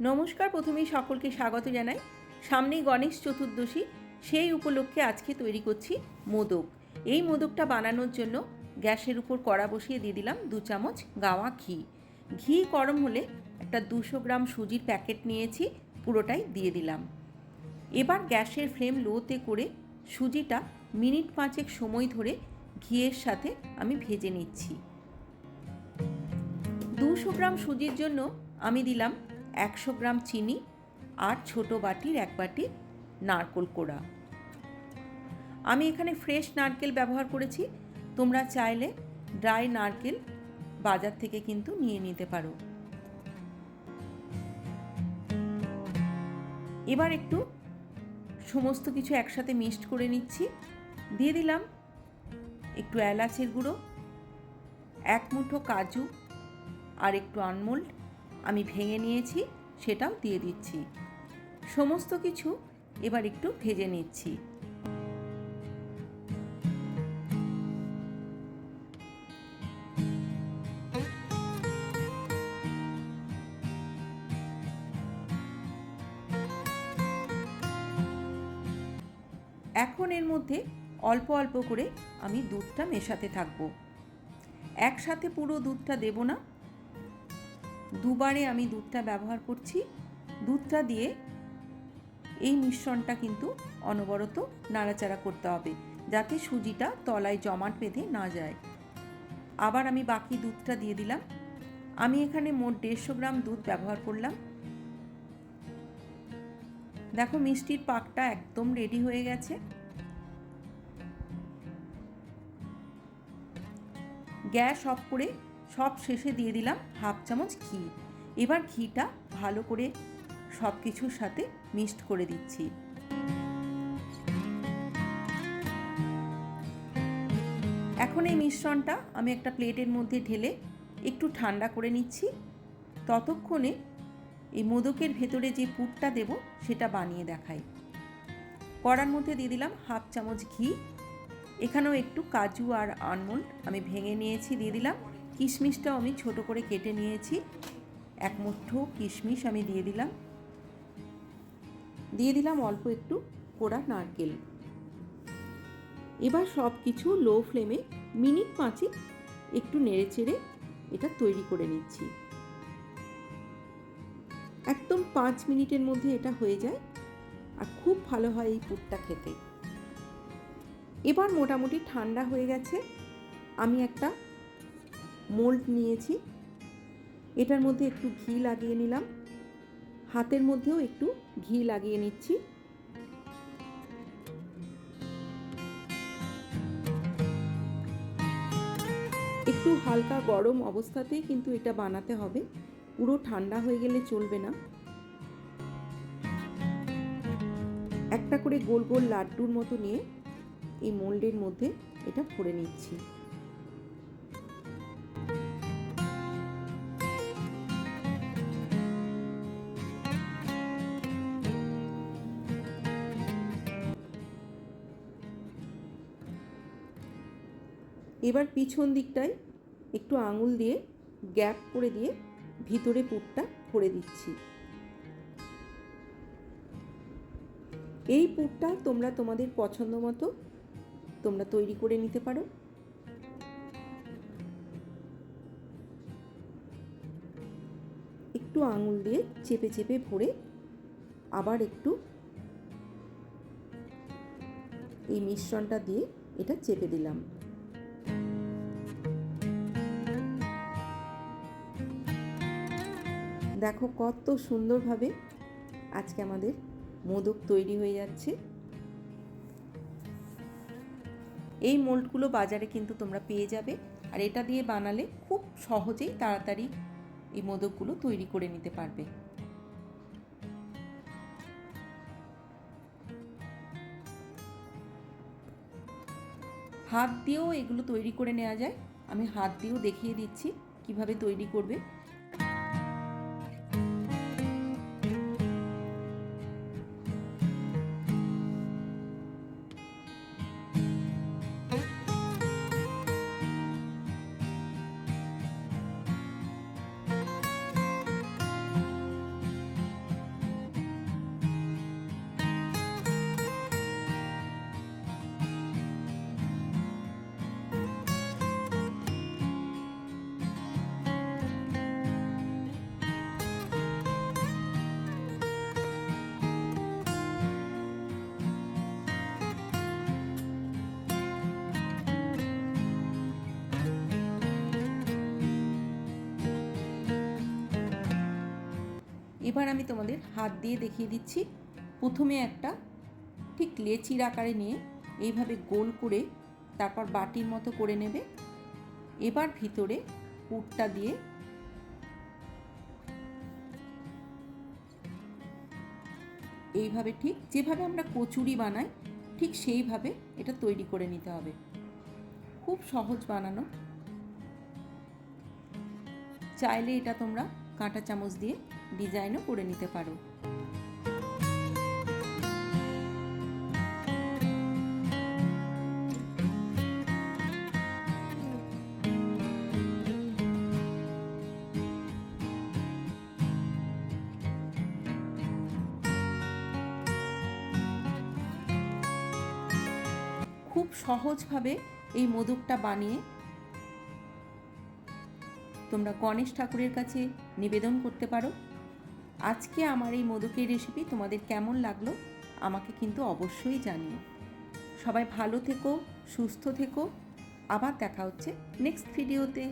নমস্কার, প্রথমেই সকলকে স্বাগত জানাই। সামনেই গণেশ চতুর্দশী, সেই উপলক্ষে আজকে তৈরি করছি মোদক। এই মোদকটা বানানোর জন্য গ্যাসের উপর কড়া বসিয়ে দিয়ে দিলাম দু চামচ গাওয়া ঘি। ঘি গরম হলে একটা দুশো গ্রাম সুজির প্যাকেট নিয়েছি, পুরোটাই দিয়ে দিলাম। এবার গ্যাসের ফ্লেম লোতে করে সুজিটা মিনিট পাঁচেক সময় ধরে ঘিয়ের সাথে আমি ভেজে নিচ্ছি। দুশো গ্রাম সুজির জন্য আমি দিলাম একশো গ্রাম চিনি আর ছোট বাটির এক বাটি নারকোল কোড়া। আমি এখানে ফ্রেশ নারকেল ব্যবহার করেছি। তোমরা চাইলে ড্রাই নারকেল বাজার থেকে কিন্তু নিয়ে নিতে পারো। এবার একটু সমস্ত কিছু একসাথে মিক্সড করে নিচ্ছি। দিয়ে দিলাম একটু এলাচের গুঁড়ো, এক মুঠো কাজু আর একটু আনমোল্ড আমি ভেঙে নিয়েছি, সেটাও দিয়ে দিচ্ছি। সমস্ত কিছু এবার একটু ভেজে নিচ্ছি। এখন এর মধ্যে অল্প অল্প করে আমি দুধটা মেশাতে থাকব। একসাথে পুরো দুধটা দেব না। দুবারে আমি দুধটা ব্যবহার করছি। দুধটা দিয়ে এই মিশ্রণটা কিন্তু অনবরত নাড়াচাড়া করতে হবে, যাতে সুজিটা তলায় জমাট বেঁধে না যায়। আবার আমি বাকি দুধটা দিয়ে দিলাম। আমি এখানে মোট দেড়শো গ্রাম দুধ ব্যবহার করলাম। দেখো মিষ্টির পাকটা একদম রেডি হয়ে গেছে। গ্যাস অফ করে সব শেষে দিয়ে দিলাম হাফ চামচ ঘি। এবার ঘিটা ভালো করে সব কিছুর সাথে মিক্সড করে দিচ্ছি। এখন এই মিশ্রণটা আমি একটা প্লেটের মধ্যে ঢেলে একটু ঠান্ডা করে নিচ্ছি। ততক্ষণে এই মোদকের ভেতরে যে পুরটা দেব সেটা বানিয়ে দেখাই। কড়ার মধ্যে দিয়ে দিলাম হাফ চামচ ঘি। এখানেও একটু কাজু আর আনমন্ড আমি ভেঙে নিয়েছি, দিয়ে দিলাম। কিশমিশটাও আমি ছোট করে কেটে নিয়েছি। এক মুঠো কিশমিশ আমি দিয়ে দিলাম। দিয়ে দিলাম অল্প একটু কোড়া নারকেল। এবার সব কিছু লো ফ্লেমে মিনিট পাঁচে একটু নেড়ে চেড়ে এটা তৈরি করে নিচ্ছি। একদম পাঁচ মিনিটের মধ্যে এটা হয়ে যায় আর খুব ভালো হয় এই পুরটা খেতে। এবার মোটামুটি ঠান্ডা হয়ে গেছে। আমি একটা মোল্ড নিয়েছি। এটার মধ্যে একটু ঘি লাগিয়ে নিলাম। হাতের মধ্যেও একটু ঘি লাগিয়ে নিচ্ছি। একটু হালকা গরম অবস্থাতেই কিন্তু এটা বানাতে হবে। পুরো ঠান্ডা হয়ে গেলে চলবে না। একটা করে গোল গোল লাড্ডুর মতো নিয়ে এই মোল্ডের মধ্যে এটা ভরে নিচ্ছি। এবার পিছন দিকটায় একটু আঙুল দিয়ে গ্যাপ করে দিয়ে ভিতরে পুরটা ভরে দিচ্ছি। এই পুরটা তোমরা তোমাদের পছন্দ মতো তোমরা তৈরি করে নিতে পারো। একটু আঙুল দিয়ে চেপে চেপে ভরে আবার একটু এই মিশ্রণটা দিয়ে এটা চেপে দিলাম। দেখো কত সুন্দরভাবে আজকে আমাদের মোদক তৈরি হয়ে যাচ্ছে। এই মোল্ডগুলো বাজারে কিন্তু তোমরা পেয়ে যাবে আর এটা দিয়ে বানালে খুব সহজেই তাড়াতাড়ি এই মোদকগুলো তৈরি করে নিতে পারবে। হাত দিয়েও এগুলো তৈরি করে নেওয়া যায়। আমি হাত দিয়েও দেখিয়ে দিচ্ছি কীভাবে তৈরি করবে। এবার আমি তোমাদের হাত দিয়ে দেখিয়ে দিচ্ছি। প্রথমে একটা ঠিক লেচির আকারে নিয়ে এইভাবে গোল করে তারপর বাটির মতো করে নেবে। এবার ভিতরে পুরটা দিয়ে এইভাবে ঠিক যেভাবে আমরা কচুরি বানাই, ঠিক সেইভাবে এটা তৈরি করে নিতে হবে। খুব সহজ বানানো। চাইলে এটা তোমরা কাঁটা চামচ দিয়ে ডিজাইনও করে নিতে পারো। খুব সহজভাবে এই মোদকটা বানিয়ে তোমরা গণেশ ঠাকুরের কাছে নিবেদন করতে পারো। আজকে আমার এই মোদকের রেসিপি তোমাদের কেমন লাগল আমাকে কিন্তু অবশ্যই জানিও। সবাই ভালো থেকো, সুস্থ থেকো। আবার দেখা হচ্ছে নেক্সট ভিডিওতে